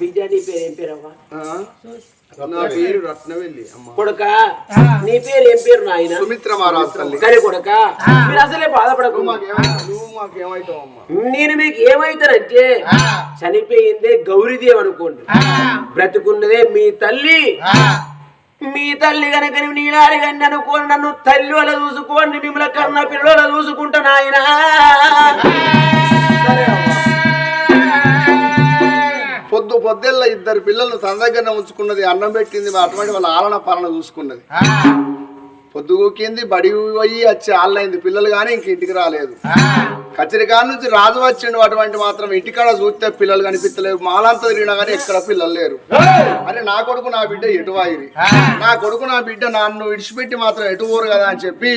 బిడ్డ నీ పేరు ఏం? నా పేరు రత్నవెల్లి. అమ్మ కొడుక నీ పేరు ఏం పేరు నాయన? సుమిత్ర మహారాజు తల్లి. కానీ కొడుక మీరు అసలే బాధపడకు. నేను మీకు ఏమైతానంటే చనిపోయిందే గౌరీదేవి అనుకోండి. బ్రతుకున్నదే మీ తల్లి. మీ తల్లి కనుక నీలాడి గండి అనుకోని నన్ను తల్లి వల్ల చూసుకోండి మిమ్మల్ని కన్న పిల్లల చూసుకుంటా నాయన. పొద్దు పొద్దెల్ల ఇద్దరు పిల్లలను తన దగ్గర ఉంచుకున్నది అన్నం పెట్టింది అటువంటి వాళ్ళ ఆలన పాలన చూసుకున్నది. పొద్దు కూకింది బడి పోయి వచ్చి ఆళ్ళైంది. పిల్లలు కానీ ఇంక ఇంటికి రాలేదు. కచ్చరికాడ నుంచి రాజు వచ్చిండు అటువంటి మాత్రం ఇంటికాడ చూస్తే పిల్లలు కనిపించలేవు మాలంతా తిరిగినా కానీ ఎక్కడ పిల్లలు లేరు. అరే నా కొడుకు నా బిడ్డ ఎటు వాయిరి? నా కొడుకు నా బిడ్డ నన్ను విడిచిపెట్టి మాత్రం ఎటు ఊరు కదా అని చెప్పి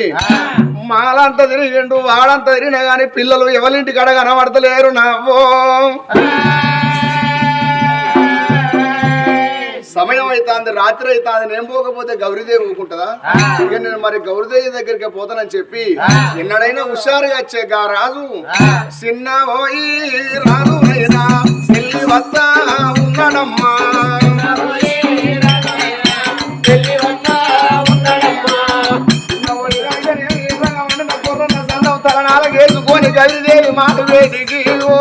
మాలంతా తిరిగిండు వాడంతా తిరిగినా కానీ పిల్లలు ఎవరింటి కడ కనబడతలేరు నావో సమయం అవుతుంది రాత్రి అవుతుంది నేను పోకపోతే గౌరీదేవి ఊరుకుంటుందా? ఇక నేను మరి గౌరీదేవి దగ్గరికి పోతానని చెప్పి ఎన్నడైనా హుషారుగా వచ్చే గా రాజు చిన్న పోయి రాజు అయినా పెళ్ళి వద్ద? ఉన్నాడమ్మా. గౌరీదేవి మాట వేదికి ఓ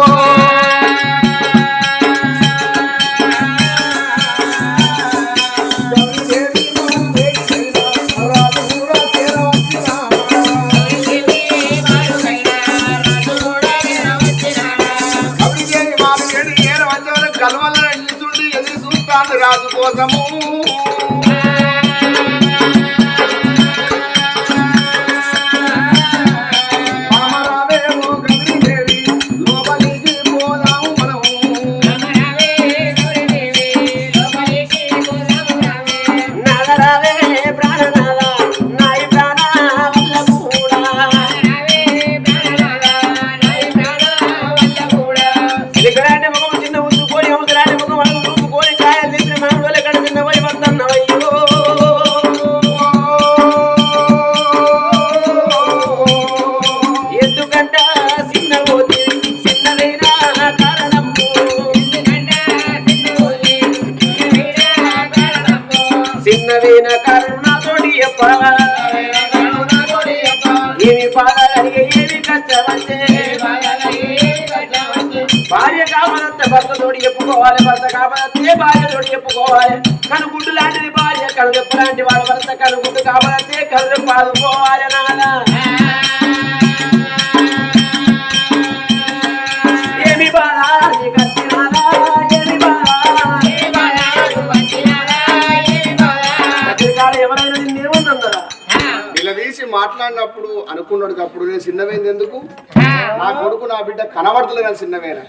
కనుగొప్పు పాదుకోవాలి ఏమి బాధ నీకు ఏమి బాధ? ఎవరైనా నిలదీసి మాట్లాడినప్పుడు అనుకున్నాడు అప్పుడు నేను చిన్నవైంది ఎందుకు? నా కొడుకు నా బిడ్డ కనబడతలే కానీ చిన్నవేనా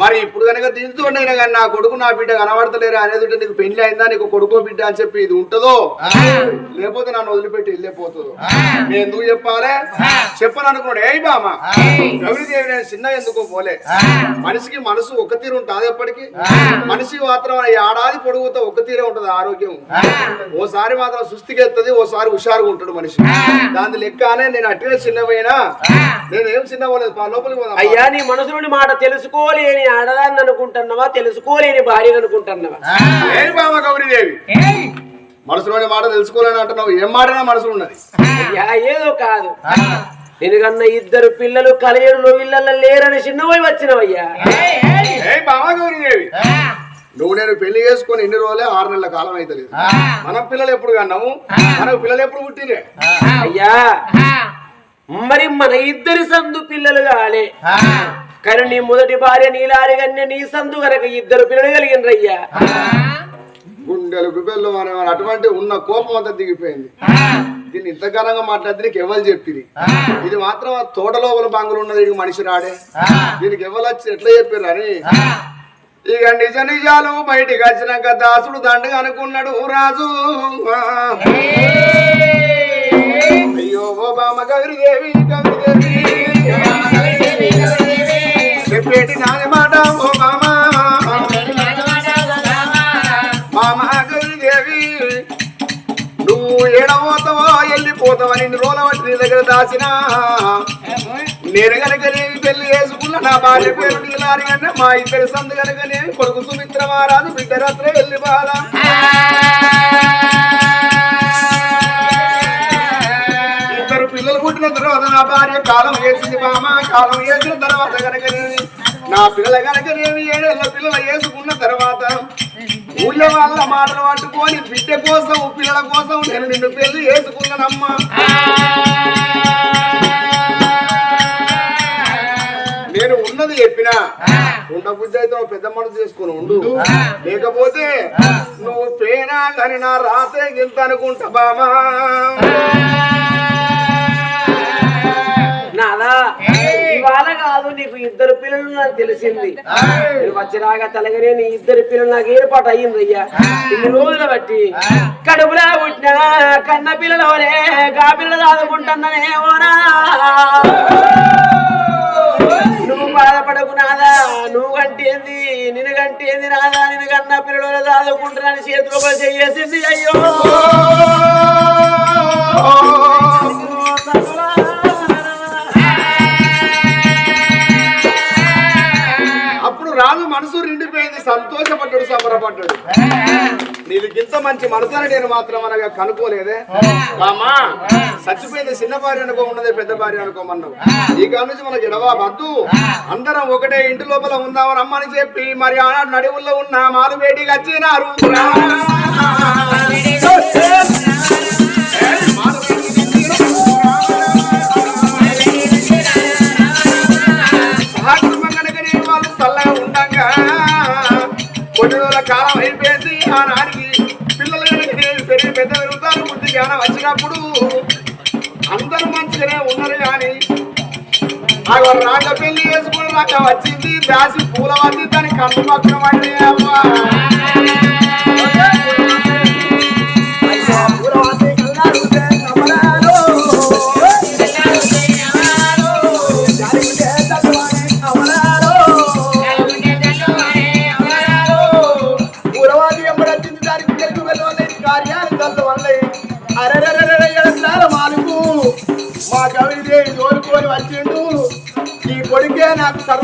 మరి ఇప్పుడు కనుక దించుతుండేనా కానీ నా కొడుకు నా బిడ్డ కనబడతలేరు అనేది ఉంటే నీకు పెళ్ళి అయిందా? నీకు కొడుకో బిడ్డ అని చెప్పి ఇది ఉంటుందో? లేకపోతే నన్ను వదిలిపెట్టి వెళ్ళిపోతుందో నేను ఎందుకు చెప్పాలే? చెప్పను అనుకున్నాడు ఏ బామ రవిదేవి నేను చిన్న ఎందుకో పోలే. మనిషికి మనసు ఒక తీరు ఉంటుంది ఎప్పటికీ మనిషి మాత్రం ఏడాది పొడుగుతో ఒక తీరే ఉంటది ఆరోగ్యం. ఓసారి మాత్రం సుస్థికెత్తది ఓసారి హుషారుగా ఉంటాడు మనిషి. దాని లెక్కనే నేను అట్టిన చిన్నవైనా నేను ఏం అయ్యా నీ మనసులోని మాట తెలుసుకోలేని ఆడదాన్ని అనుకుంటున్నావా తెలుసుకోలేని భార్యను అనుకుంటున్నావా? ఏం గౌరీదేవి. మనసులోని మాట తెలుసుకోలేని అంటున్నావు ఏం మాటనా మనసులో ఉన్నది? అయ్యా ఏదో కాదు. ఎందుకన్నా ఇద్దరు పిల్లలు కలయడులో ఇళ్ళల్లో లేరని చిన్నపోయి వచ్చినవయ్యా? ఏ బామ గౌరీదేవి. నువ్వు నేను పెళ్ళి చేసుకొని ఎన్ని రోజులే ఆరు నెలల కాలం అయితే లేదు మన పిల్లలు ఎప్పుడు కన్నాము? మనకు పిల్లలు ఎప్పుడు పుట్టినే అయ్యా. మరి మన ఇద్దరి సందు పిల్లలు కాలే. కానీ నీ మొదటి భార్య నీలారి కన్య నీ సందు కనుక ఇద్దరు పిల్లలు కలిగినరయ్యా. గుండెలకు బెల్లు మన అటువంటి ఉన్న కోపం అంతా దిగిపోయింది. దీన్ని ఇంత ఘనంగా మాట్లాడితే నీకు ఎవరు చెప్పిరి? ఇది మాత్రం ఆ తోట లోపల బాంగులు ఉన్నది ఈడికి మనిషి రాడే. దీనికి ఎవరు వచ్చి ఎట్లా చెప్పారు అని? ఇక నిజ నిజాలు బయటికి వచ్చినాక దాసుడు దండగా అనుకున్నాడు రాజు అయ్యో ఓ బామ గౌరీదేవి గౌరీదేవి. చెప్పేటి నాని మాట ఓ బామ మామ గౌరీదేవి నువ్వు ఏడవోతావో వెళ్ళిపోతావని ఇన్ని రోజుల నీ దగ్గర దాచిన. నేను కనుక నేను పెళ్ళి చేసుకున్న నా భార్య పేరు నీలారి అన్న మా ఇద్దరి సందు కనుక నేను కొడుకు సుమిత్ర మహారాజు బిడ్డ రాత్రే వెళ్ళి బాధ పుట్టిన తర్వాత నా భార్య కాలం వేసింది మామ కాలం వేసిన తర్వాత కనుక నా పిల్లల కనుక నేను ఏడేళ్ళ పిల్లలు వేసుకున్న తర్వాత ఊళ్ళో వాళ్ళ మాటలు పట్టుకొని బిడ్డ కోసం పిల్లల కోసం నేను నిన్ను పెళ్ళి చేసుకున్నానమ్మా నేను ఉన్నది చెప్పినా. ఉండ బుద్ధి అయితే పెద్ద మనసు చేసుకుని ఉండు. లేకపోతే నువ్వు పేనా కానీ నా రాతే గింత అనుకుంటా బామా. నాదా ఇవాళ కాదు నీకు ఇద్దరు పిల్లలు నాకు తెలిసింది. వచ్చినాక తలగనే నీ ఇద్దరు పిల్లలు నాకు ఏర్పాటు అయ్యింది అయ్యా ఇన్ని రోజుల బట్టి కడుపులా పుట్టిన కన్న పిల్లలు ఓరే గా పిల్లలు ఆదుకుంటున్నానే ఓనా? నువ్వు బాధపడకు నాదా నువ్వు గంటేంది నిన్ను గంటేంది నాదా నిన్ను కన్న పిల్లలు చదువుకుంటున్నాను చేతిలో చేసింది అయ్యో! రాజు మనసు నిండిపోయింది సంతోషపడ్డాడు సంబరపడ్డాడు. నీది ఇంత మంచి మనసు అని నేను మాత్రం అనగా కనుక్కోలేదే. బామ్మా చచ్చిపోయింది చిన్న భార్య అనుకో ఉన్నదే పెద్ద భార్య అనుకోమన్నావు. ఈ కాడ నుంచి మనకి ఎడవా వద్దు అందరం ఒకటే ఇంటి లోపల ఉందామని అమ్మని చెప్పి మరి ఆనాడు నడువుల్లో ఉన్న మాలు వేడికి వచ్చినారు కొన్ని రోజుల కాలం అయిపోయింది ఆనాడికి. పిల్లలు పెరిగి పెద్ద పెరుగుతారు బుద్ధి జ్ఞానం వచ్చినప్పుడు అందరూ మంచిగానే ఉన్నారు కానీ ఆ రాక పెళ్ళి చేసుకుని రాక వచ్చింది దాసి పూల వచ్చి దాని కన్ను పక్కన పడినాయి అమ్మా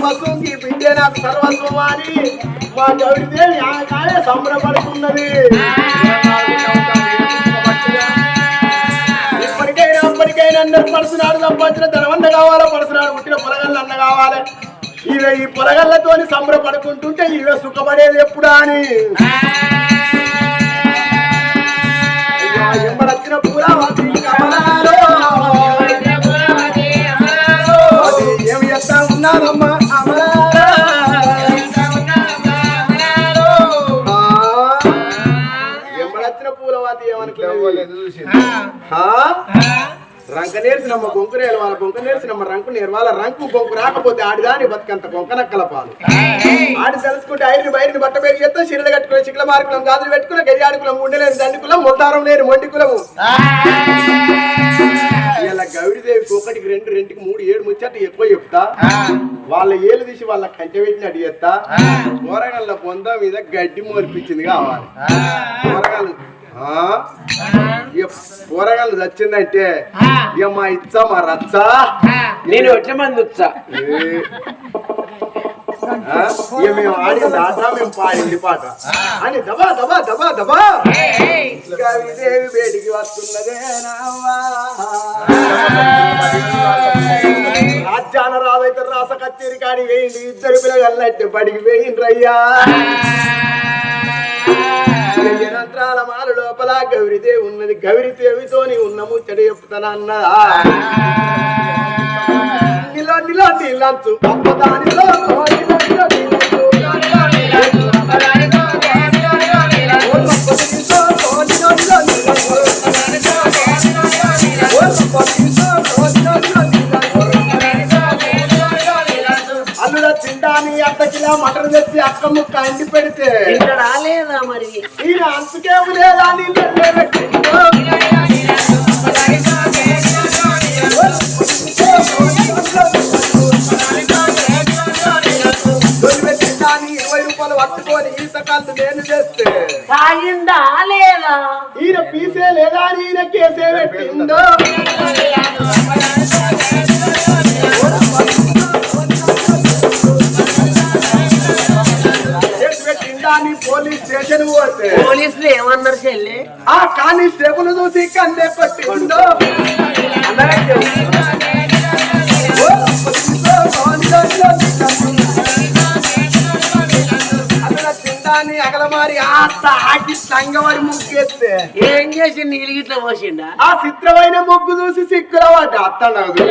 సర్వస్వం ఈ బిడ్డే నాకు సర్వస్వం అని మా కవిదేవి ఆకాయ సంబరపడుతున్నది. ఇప్పటికైనా అప్పటికైనా అందరు పడుతున్నాడు సంపాదించిన ధనవన్న కావాలా? పడుతున్నాడు పుట్టిన పొలగల్ల అన్న కావాలి. ఇవే ఈ పొలగల్లతోని సంబరపడుకుంటుంటే ఇవే సుఖపడేది ఎప్పుడా అని. అయ్యా, పూరా రంక నేర్చినమ్మ గొంకు నేర్వాల గొంక నేర్చినమ్మ రంకు నేర్వాల రంకు గొంకు రాకపోతే ఆడిదాని బతుకంత గొంకనక్కల పాలు. ఆడి తెలుసుకుంటే ఐరిని బయటిని బట్ట పేరు చేస్తే చీరలు కట్టుకుని చిక్కల మార్కులం గాజులు పెట్టుకుని గయ్యాడుకులం గుండెలేని దండుకులం ముల్తారం లేని మొండికులము. ఇలా గౌరీదేవి ఒకటికి రెండు రెండుకి మూడు ఏడు ముచ్చట ఎక్కువ చెప్తా. వాళ్ళ ఏలు తీసి వాళ్ళ కంచె పెట్టినట్టు చేస్తా కూరగాయల బొంద మీద గడ్డి మోల్పించింది కావాలి. కూరగాయలు? ఇక కూరగాయలు చచ్చిందంటే ఇక మా ఇచ్చ మా రచ్చ? నేను ఎట్ల మంది వచ్చా? ఇక మేము ఆడింది ఆట మేము పాడింది పాట. అని దబా దబా దబా దబా. కవిదేవి బయటికి వస్తున్నదే. రాజ్యాన రాజైతే రాస కచ్చేరి కాడి వేయండి ఇద్దరు పిల్లగల్లట్టు బడికి వేయండి రయ్యా యంత్రాల మాల లోపల గౌరీదేవి ఉన్నది. గౌరీదేవితోని ఉన్న ముచ్చట చెప్తానన్నదా నిల నిల నిలంచు. అప్పదానిలో నిలంచు. అర్ధ కిలో మటన్ తెచ్చి అక్క ముక్క అండి పెడితే. ఇక్కడ రాలేదా మరి? లేదా ఇరవై రూపాయలు పట్టుకొని నేను చేస్తే. తాగిందా లేదా? ఈయన పీసే లేదా ఈయన కేసే పెట్టిందో. స్టేషన్ పోతే. పోలీసులు ఏమన్నారు చెల్లి? ఆ కానిస్టేబుల్ చూసి కందే పట్టిందో. తిండాన్ని అగలమారి ఆట ఆకి సంగమని ముగ్గెత్తే ఏం చేసి నీళ్ళు గిట్ల పోసిండా? ఆ చిత్రమైన ముగ్గు చూసి సిక్కుల వాటి అత్తన్నాడు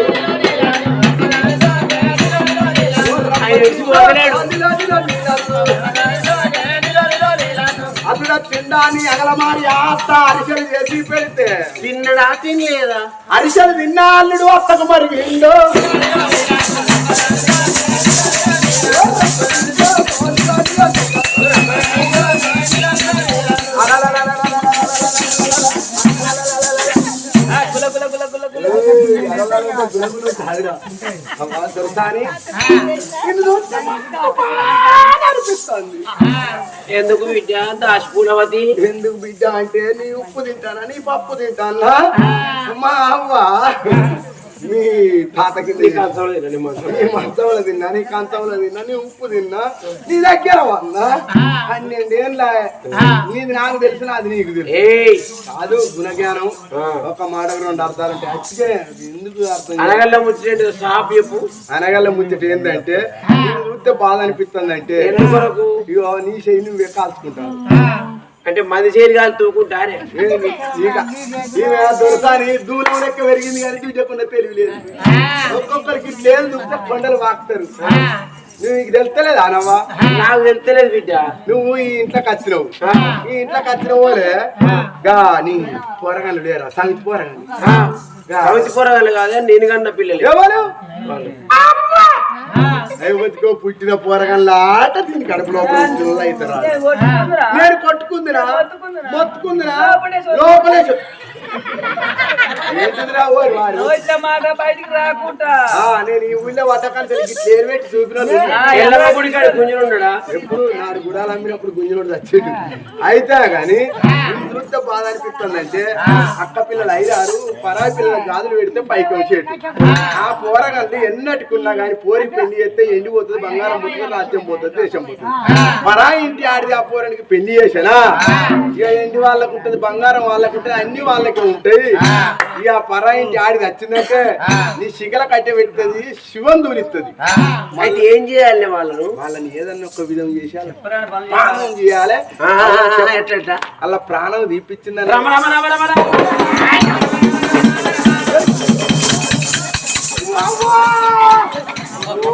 ఆయన అసలు తిండాన్ని అగలమారి ఆట అరిసెలు చేసి పెడితే. తిన్నడా తినలేదా అరిసెలు తిన్నా అల్లుడు అత్తకు మరిగిండు అనిపిస్తుంది ఎందుకు విద్య దాచిపూలవతి ఎందుకు బిడ్డ అంటే నీ ఉప్పు తింటానా నీ పప్పు తింటానా? మా అవ్వ. మీ తాతకి నీ మంచంలో తిన్నా నీ కంచంలో తిన్నా నీ ఉప్పు తిన్నా నీ దగ్గర వందా? పన్నెండేళ్ళ నీది నాకు తెలిసిన అది నీకు తెలుసు కాదు గుణజ్ఞానం. ఒక మాట రెండు అర్థాలు అంటే అచ్చే ఎందుకు అర్థం? అనగల్ల ముచ్చినట్టు సాప్ చెప్పు. అనగల ముచ్చట ఏంటంటే చూస్తే బాధ అనిపిస్తుంది అంటే నీ చెయ్యి నువ్వే కాల్చుకుంటావు. అంటే మంది చేతి దొరసాని? దూరం లెక్క పెరిగింది కానీ చూడకుండా తెలివి లేదు. ఒక్కొక్కరికి లేదు చూస్తే కొండలు వాకుతారు. నువ్వు నీకు తెలుస్తలేదు అనవా నాకు తెలుస్తలేదు బిడ్డ. నువ్వు ఈ ఇంట్లోకి వచ్చినావు. ఈ ఇంట్లోకి వచ్చిన పోలే గా నీ పోరగాళ్ళు లేరా? సంగతి పోరగాళ్ళు. సమితి పోరగాళ్ళు కాదే నేను కన్న పిల్లలు. ఎవరు? దైవతికో పుట్టిన పోరగాళ్ళ ఆట దీని కడుపులో అవుతారా నేను కొట్టుకుందిరా? మొత్తుకుందిరా? లోపలేసు నేను ఈ ఊళ్ళో పెట్టి ఎప్పుడు నాడు గుడాలు అమ్మినప్పుడు గుంజులోడు వచ్చేది అయితే గాని చూస్తే బాధ అనిపిస్తుందంటే అక్క పిల్లలు ఐదారు పరాయి పిల్లల గాజులు పెడితే పైకి వచ్చేది ఆ. పోరగల్ని ఎన్నట్టుకున్నా గాని పోరి పెళ్ళి చేస్తే ఎండిపోతుంది బంగారం పోతుంది రాజ్యం పోతుంది దేశం పోతుంది. పరాయి ఇంటి ఆడిది ఆ పోరానికి పెళ్ళి చేసానా? ఇక ఎండి వాళ్ళకు ఉంటుంది? బంగారం వాళ్ళకు ఉంటుంది అన్ని వాళ్ళకే ఉంటాయి. ఇక ఆ పరాయి ఇంటి ఆడిది వచ్చిందంటే నీ శిగల కట్టె పెడుతుంది శివం దూరిస్తుంది అయితే ఏం చేయాలి వాళ్ళను? వాళ్ళని ఏదన్నా ఒక విధం చేయాలి. ప్రాణం చేయాలి. అలా ప్రాణం తీపిచ్చిందని రమ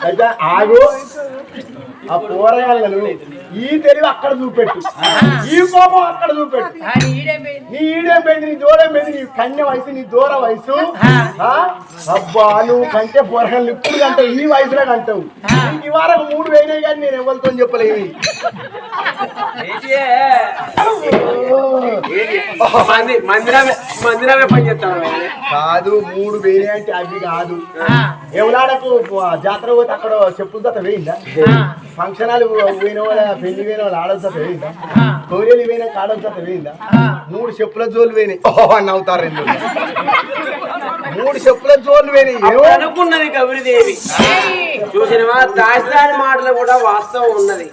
అయితే ఆగు. ఆ పోరగాళ్ళను ఈ తెలివి అక్కడ చూపెట్టు. ఈ కోపం అక్కడ చూపెట్టు. నీ ఈడేం పోయింది. నీ దూరం పోయింది నీ కన్య వయసు నీ దూర వయసు. ఆ? అబ్బా నువ్వు కంటే పోరగాళ్ళు ఇప్పుడు కంటావు ఈ వయసులో కంటావు. నీకు ఈ వారం మూడు వేయినాయి కానీ నేను ఎవరితో చెప్పలేవి మంది మందిరమే మందిరమే పని చేస్తాను కాదు మూడు వేరే అంటే అవి కాదు. ఎవలాడకు జాతర పోతే అక్కడ చెప్పుల జత వేయిందా? ఫంక్షన్ హాల్ పోయిన వాళ్ళ పెళ్ళి పోయిన వాళ్ళు ఆడల జత వేయిందా? కోరియలు పోయిన కాడల జత వేయిందా? మూడు చెప్పుల జోలు పోయినాయి. ఓ అని అవుతారు రెండు. మూడు చెప్పుల జోలు పోయినాయి. అనుకున్నది కబిరిదేవి చూసినవా? దాసిదాని మాటలు కూడా వాస్తవం ఉన్నది.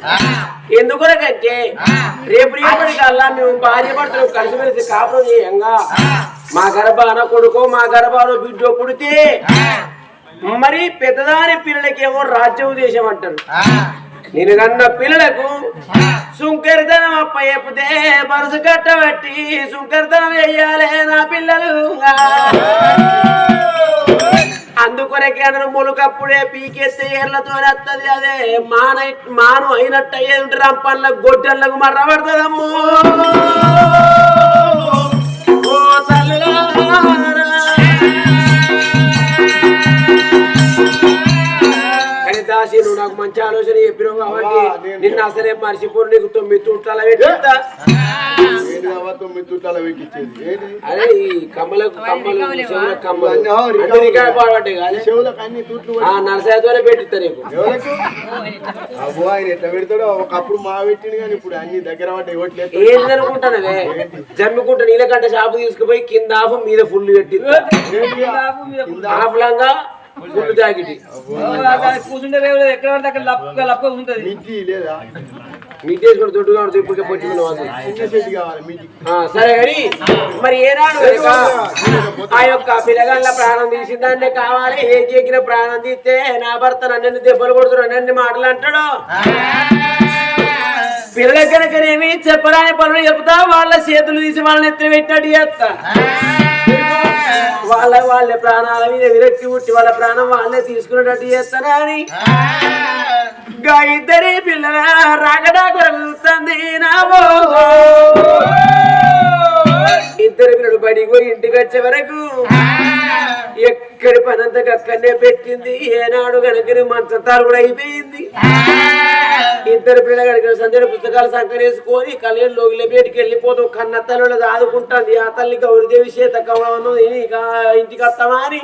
ఎందుకొరకంటే రేపు రేపటి కల్లా మేము భార్య భర్తలు కలిసిమెలిసి కాపురం చేయంగా. మా గర్భాన కొడుకో మా గర్భాన బిడ్డో పుడితే మరి పెద్దదాని పిల్లలకేమో రాజ్యం దేశం అంటారు నేను కన్న పిల్లలకు సుంకరితనం అప్ప చెప్తే బరుసు కట్టబట్టి సుంకరితనం వేయాలే నా పిల్లలు. అందుకొరకే అతను మొలకప్పుడే పీకెత్తే ఏర్లతో వస్తుంది అదే. మాన మాను అయినట్టు అయ్యేది రంపల్ల గొడ్డళ్ళకు మర్ర పడుతుందమ్మో. దాసి నువ్వు నాకు మంచి ఆలోచన చెప్పినావు కాబట్టి నేను నిన్ను అసలే మర్చిపోరు నీకు తొమ్మిది చుట్టాల పెట్టిస్తా అరే ఈ కమ్మలకు కమ్మలు చెవుల కమ్మలు. పాడబట్టే కాదు పెట్టిస్తా నీకు. అబ్బో ఆయన ఎట్లా పెడతాడో ఒకప్పుడు మా పెట్టిండు కానీ ఇప్పుడు అన్ని దగ్గర అనుకుంటానవే జమ్మికుంట నీళ్ళకంటే షాపు తీసుకుపోయి కింద ఆఫ్ మీద ఫుల్ పెట్టిస్తా. హాఫ్ లంగా ఫుల్ జాకెట్. కూర్చుంటే ఎక్కడ పడితే అక్కడ ఉంటుంది లేదా మీకు చేసుకుని దొడ్డుగా ఉంటుంది ఇప్పటికే పట్టుకున్న సరే కానీ మరి ఏనాడు ఆ యొక్క పిల్లగాళ్ళ ప్రాణం తీసిన దాన్నే కావాలి. ఏ చేకిన ప్రాణం తీస్తే నా భర్త నన్ను దెబ్బలు కొడుతున్నాడు నన్ను మాటలు అంటాడు? పిల్లల కనుకనేమి చెప్పరాని పనులు చెప్తా వాళ్ళ చేతులు తీసి వాళ్ళని ఎత్తున పెట్టినట్టు చేస్తా వాళ్ళ వాళ్ళ ప్రాణాల మీద విరక్తి పుట్టి వాళ్ళ ప్రాణం వాళ్ళే తీసుకునేటట్టు చేస్తారని అని. ఇద్దరి పిల్లల రాగడా కొరకు ఇద్దరు పిల్లలు బడికి పోయి ఇంటికి వచ్చే వరకు. ఎక్కడి పనంతా అక్కడనే పెట్టింది. ఏనాడు కనుక మంచతారు కూడా అయిపోయింది ఇద్దరు పిల్లలు కనుక సంజయ్ పుస్తకాలు సంకరేసుకొని కళ్యాణ్ లోగిల బయటికి వెళ్ళిపోతాం కన్న తల్లి ఆదుకుంటుంది ఆ తల్లి గౌరీదేవి చేత కవనం ఇంటికి వస్తామా అని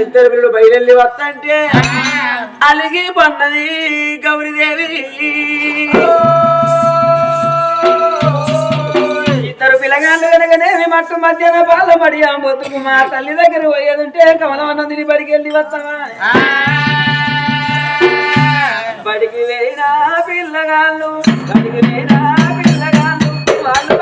ఇద్దరు పిల్లలు బయలుదేరి వస్తంటే అలిగి పన్నది గౌరీదేవి. ఇద్దరు పిల్లగాళ్ళు కనుకనే మట్టు మధ్యాహ్న బాధపడి ఆ బొత్తుకు మా తల్లి దగ్గర పోయేది ఉంటే కమలం అన్నం తిని బడికి వెళ్ళి వస్తామా బడికి వెళ్ళినా పిల్లగాళ్ళు బడికి వెళ్ళినా పిల్లగాళ్ళు వాళ్ళు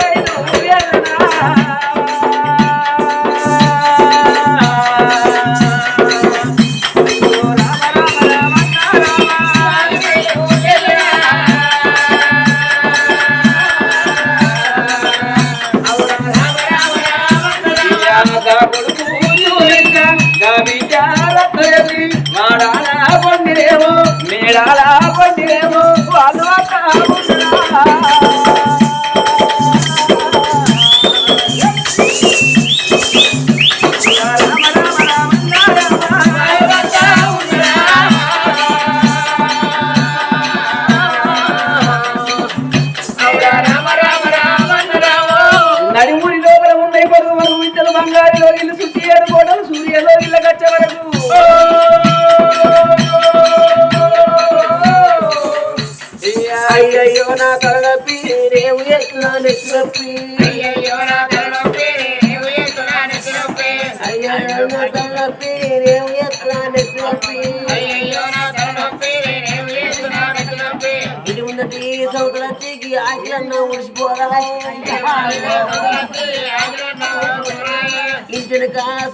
regala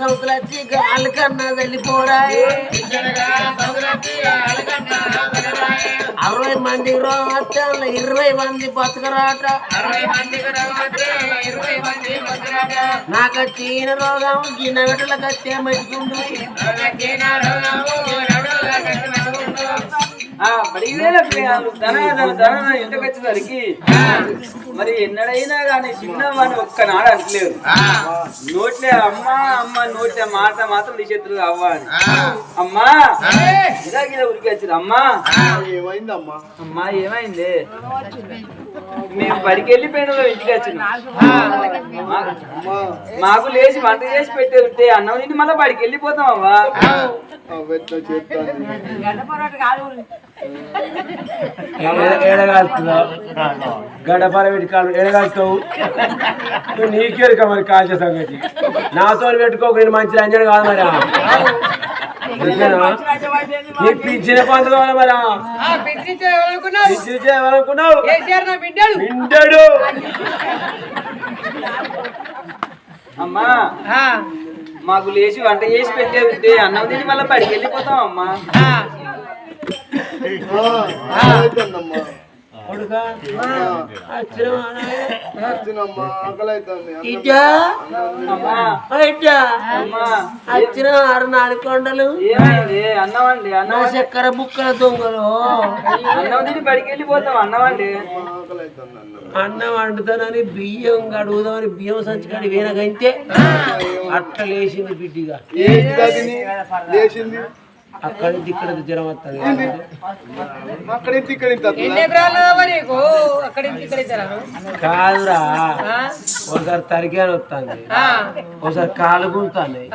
ఇంటినక సౌదరచ్చి గాలికన్నా వెళ్ళిపోరా అరవై మంది రోగాలు ఇరవై మంది బతకరాట. నాకు చీన రోగం చిన్న బిడ్డలకు వచ్చే మెచ్చుకుంటుంది ఇంటికి వచ్చేసరికి మరి ఎన్నడైనా కానీ చిన్నవాడిని ఒక్కనాడు అంటలేరు. నోట్లే అమ్మ అమ్మ నోట్లే మాట మాత్రం తీసేతులు అవ్వాలి అమ్మా ఇలా గిలా ఉరికి వచ్చింది అమ్మా. ఏమైందమ్మా? అమ్మా ఏమైంది? మేము బడికి వెళ్ళిపోయిన ఇంటికి వచ్చినాం. అమ్మా మాకు లేచి వంట చేసి పెట్టే ఉంటే అన్నం తిని మళ్ళీ బడికి వెళ్ళిపోతాం అవ్వా. చేస్తాను. ఏడగాలుతున్నావు గడపర పెట్టి కాలు ఏడగాలుతావు నువ్వు నీకేరుక మరి కాల్చే సంగతి. నాతో పెట్టుకోక నేను మంచి అంజన కాదు మరి. పిచ్చిన కావాలి మరి. పిచ్చి చేయాలనుకున్నావు వింటాడు అమ్మా మాకు లేచి వంట చేసి పెట్టే అన్నం తిని మళ్ళీ బడికి వెళ్ళిపోతాం అమ్మా కొడుకా? ఆకలి అవుతుంది వచ్చిన ఆరు నాలుగు కొండలు? ఏమైంది అన్నం చక్కెర బుక్కల దొంగలు. అన్నం తిని బడికి వెళ్ళిపోతాం అన్నం అండి ఆకలి అవుతుంది అన్న. అన్నం వండుతానని బియ్యం కడుగుదామని బియ్యం సంచి కాడి వేనకంటే అట్ట లేచింది బిడ్డిగా. లేచింది? అక్కడి నుంచి ఇక్కడ జ్వరం వస్తుంది. కాదురా. ఒకసారి తరిగాని వస్తుంది. ఒకసారి కాళ్ళు గుంజుతున్నాయి.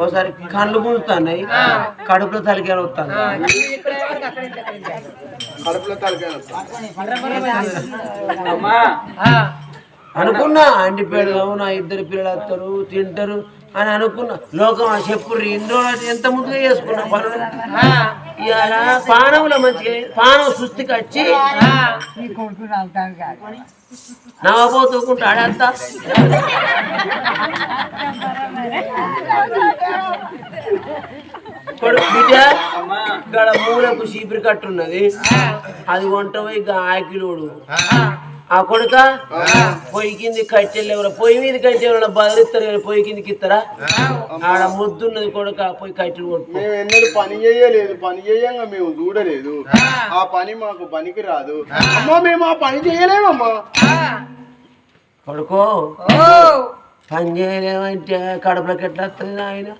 ఒకసారి కళ్ళు గుంజుతున్నాయి. కడుపులో తలిగాని వస్తుంది. అనుకున్నా అండి పెడదాము నా ఇద్దరు పిల్లలు వస్తారు తింటారు. అని అనుకున్నా. లోకం ఆ చెప్పుర్రి రోజులు ఎంత ముందుగా చేసుకున్నా పనులు ఇవాళ పానంలో మంచిగా పానం సుస్థికి వచ్చి నవ్వబోతుకుంటా ఆడంతా. కొడుకు బిడ్డ ఇక్కడ మూలకు చీపిరి కట్టున్నది. అది వంట పోయి ఆకిలోడు. ఆ కొడుక? పొయ్యి కింది కట్టెలు ఎవరు? పొయ్యి మీద కట్టెలు బదిలిస్తారు కదా పొయ్యి కిందికి ఇస్తారా? ఆడ ముద్దున్నది కొడుక పోయి కట్టెలు కొట్టు ఎన్నడూ పని చేయలేదు పని చేయంగా మేము చూడలేదు. ఆ. పని మాకు పనికి రాదు అమ్మా మేము ఆ పని చేయలేమమ్మా. కొడుకో పని చేయలేమంటే కడుపులోకి ఎట్లా వస్తుంది ఆయన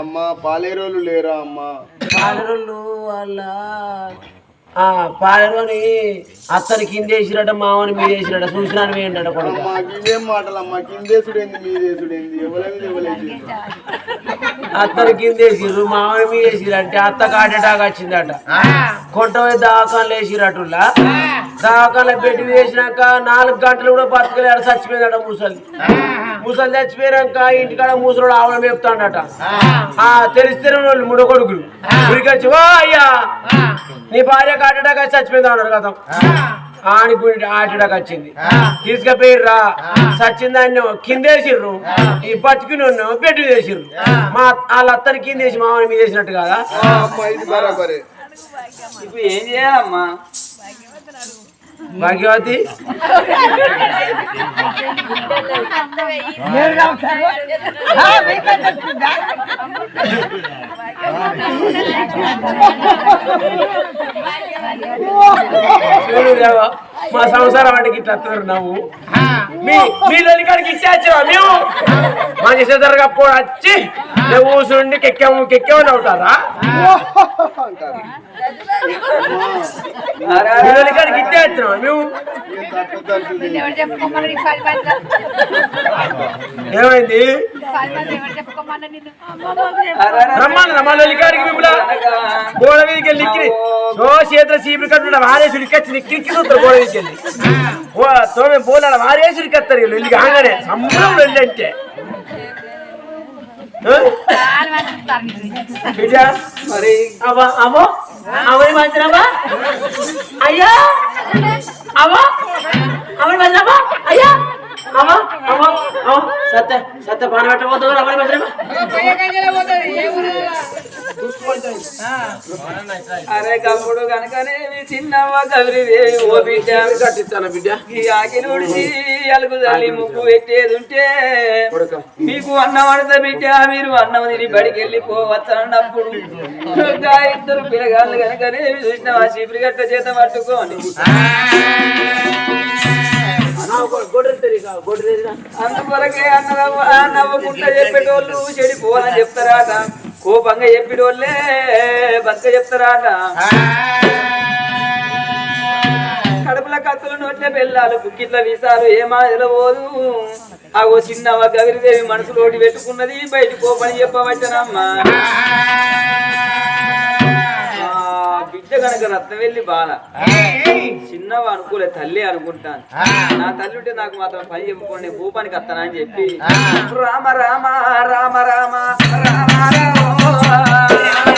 అమ్మా పాలేరోలు లేరా అమ్మా? పాలరోళ్ళు వాళ్ళ ఆ పాలరోని అత్తని కింద వేసిరట మామని మీద వేసిరట చూసినాను వేయండి కొడుకు? అమ్మా ఇవేం మాటలు అమ్మా? కిందేసుడేంది మీదేసుడేంది ఎవరైనా ఇవ్వలేదు అత్తని కింద వేసిర్రు మామని మీద వేసిరు అంటే అత్త కాటేటాగా వచ్చిందట. కొంట పోయి దవాఖానలు దవాఖానలో పెట్టి వేసినాక నాలుగు గంటలు కూడా బతకలేడు చచ్చిపోయిందట ముసలి. ముసలి చచ్చిపోయాక ఇంటికాడ ముసలోడు ఆవడం చెప్తాడట ఆ. తెలిస్తే వాళ్ళు ముడ కొడుకులు ఉరికొచ్చి ఓ అయ్యా నీ భార్య కాటేటాగా చచ్చిపోయింది అన్నారు కదా. ఆని గుడి ఆటడాకి వచ్చింది. తీసుకుపోయిర్రా. సచ్చిందాన్ని కిందేసిర్రు. ఈ బతికిన బెడ్ వేసిర్రు. మా వాళ్ళ అత్తని కిందేసి మామని మీద వేసినట్టు కదా. ఇప్పుడు ఏం చేయాలమ్మా? భాగ్యవతి మా సంసారం అంటే ఇట్లా నవ్వు. మీ మీ కాడికి ఇచ్చేచ్చినా మేము మా చేసేదారు కప్పుడు వచ్చి కూర్చుండి కెక్కాము కెక్కాము నవ్వుతారా అంటారు మీ కాడికి ఇచ్చేచ్చినా మేము ఏమైంది? రమ్మని రమ్మని కాడికి మిమ్మల్ని గోడ మీదకి వెళ్ళి నిక్కి ఓ చేతుల కట్టు వారేసి నిక్కి చూస్తారు గోడ మీదకి వెళ్ళి. ఓ తోమే పోలాడ వారేసి ఉరికొస్తారు వీళ్ళు. కాగానే. సంబరం వెళ్ళి అంటే. అవ్వ అవ్వ? అవని మంచినవా పాన పెట్టబోతుంది అరే కప్పుడు కనుకనే మీ చిన్నవ్వ గౌరీదేవి ఓ బిడ్డ. కట్టిస్తాను బిడ్డ? ఈ ఆకిలి ఉడిసి అలుగు తల్లి ముగ్గు పెట్టేది ఉంటే కొడుక. మీకు అన్నం అడత బిడ్డ మీరు అన్నం తిని బడికి వెళ్ళిపోవచ్చు అన్నప్పుడు ఇంకా ఇద్దరు పిల్లగాళ్ళు కనుకనే చూసిన ఆ చీపురు గట్ట చేత పట్టుకొని. అందుకొరకే అన్నదవ్వ నవ్వకుండా చెప్పేటోళ్ళు చెడిపోవాలని చెప్తారాట. కోపంగా చెప్పేటోళ్ళే బతక చెప్తారాట. కడుపుల కత్తులు నోట్ల బెల్లాలు బుక్కిట్ల వీసాలు ఏమా ఎలవోదు ఆగో చిన్నవ గవిరిదేవి మనసులోటి పెట్టుకున్నది బయట కోపని చెప్పవచ్చనమ్మా. బిడ్డ కనుక రత్నం వెళ్ళి బాల. చిన్నవ అనుకోలే తల్లి అనుకుంటాను. నా తల్లి ఉంటే నాకు మాత్రం పని చెప్పుకోండి భూపానికి వస్తానా అని చెప్పి. రామ రామ రామ రామ రామ రామ.